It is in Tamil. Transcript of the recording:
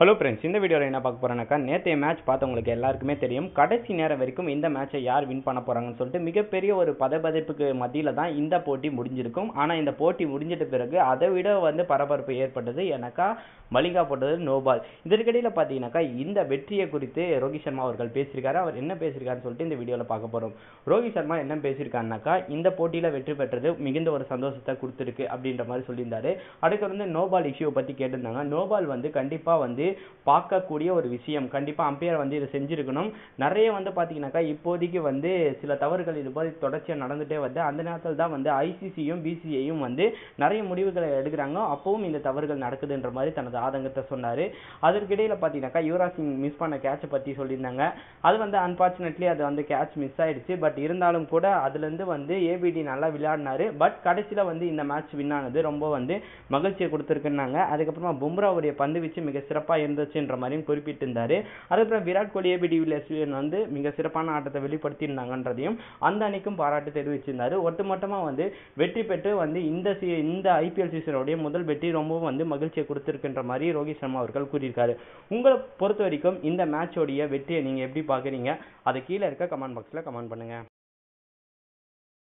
ஹலோ ஃப்ரெண்ட்ஸ் இந்த வீடியோவில் என்ன பார்க்க போகிறேன்னாக்கா நேற்றைய மேட்ச் பார்த்தவங்களுக்கு எல்லாருக்குமே தெரியும். கடைசி நேரம் வரைக்கும் இந்த மேட்சை யார் வின் பண்ண போகிறாங்கன்னு சொல்லிட்டு மிகப்பெரிய ஒரு பதபதைப்புக்கு மத்தியில் தான் இந்த போட்டி முடிஞ்சிருக்கும். ஆனால் இந்த போட்டி முடிஞ்சிட்ட பிறகு அதை விட வந்து பரபரப்பு ஏற்பட்டது எனக்கா மலிங்கா போட்டது நோபால் இதற்கிடையில் பார்த்தீங்கன்னாக்கா இந்த வெற்றியை குறித்து ரோஹித் சர்மா அவர்கள் பேசியிருக்காரு. அவர் என்ன பேசியிருக்காருன்னு சொல்லிட்டு இந்த வீடியோவில் பார்க்க போகிறோம் ரோஹித் சர்மா என்ன பேசியிருக்காருனாக்கா இந்த போட்டியில் வெற்றி பெற்றது மிகுந்த ஒரு சந்தோஷத்தை கொடுத்துருக்கு அப்படின்ற மாதிரி சொல்லியிருந்தாரு. அடுத்து வந்து நோபால் இஷ்யூவை பற்றி கேட்டிருந்தாங்க. நோபால் வந்து கண்டிப்பாக வந்து பார்க்கக்கூடிய ஒரு விஷயம். கண்டிப்பாக அம்பையர் வந்து இதை செஞ்சுருக்கணும். நிறைய வந்து பார்த்தீங்கன்னாக்கா இப்போதைக்கு வந்து சில தவறுகள் இது மாதிரி தொடர்ச்சியாக நடந்துகிட்டே வருது. அந்த நேரத்தில் தான் வந்து ஐசிசியும் பிசிஐயும் வந்து நிறைய முடிவுகளை எடுக்கிறாங்க. அப்பவும் இந்த தவறுகள் நடக்குதுன்ற மாதிரி தனது ஆதங்கத்தை சொன்னார். அதற்கிடையில் பார்த்தீங்கன்னாக்கா யுவராஜ் சிங் மிஸ் பண்ண கேட்சை பற்றி சொல்லியிருந்தாங்க. அது வந்து அன்பார்ச்சுனேட்லி அது வந்து கேட்ச் மிஸ் ஆயிடுச்சு. பட் இருந்தாலும் கூட அதுலேருந்து வந்து ஏபிடி நல்லா விளையாடினாரு. பட் கடைசியில் வந்து இந்த மேட்ச் வின் ஆனது ரொம்ப வந்து மகிழ்ச்சியை கொடுத்துருக்குன்னாங்க. அதுக்கப்புறமா பும்ராவுடைய பந்து வீச்சு மிக சிறப்பாக இருந்துச்சுன்ற மாதிரியும் குறிப்பிட்டிருந்தாரு அதுக்கப்புறம் விராட் கோலி ஏபிடி டிவிலியர்ஸ் வந்து மிக சிறப்பான ஆட்டத்தை வெளிப்படுத்தியிருந்தாங்கன்றதையும் அந்த அணிக்கும் பாராட்டு தெரிவிச்சிருந்தாரு. ஒட்டுமொத்தமாக வந்து வெற்றி பெற்று வந்து இந்த சி இந்த ஐபிஎல் சீசனுடைய முதல் வெற்றி ரொம்பவும் வந்து மகிழ்ச்சியை கொடுத்துருக்குன்ற மாதிரி ரோஹித் சர்மா அவர்கள் கூறியிருக்காரு. உங்களை பொறுத்த வரைக்கும் இந்த மேட்சோடைய வெற்றியை நீங்கள் எப்படி பார்க்குறீங்க? அதை கீழே இருக்க கமெண்ட் பாக்ஸில் கமெண்ட் பண்ணுங்கள்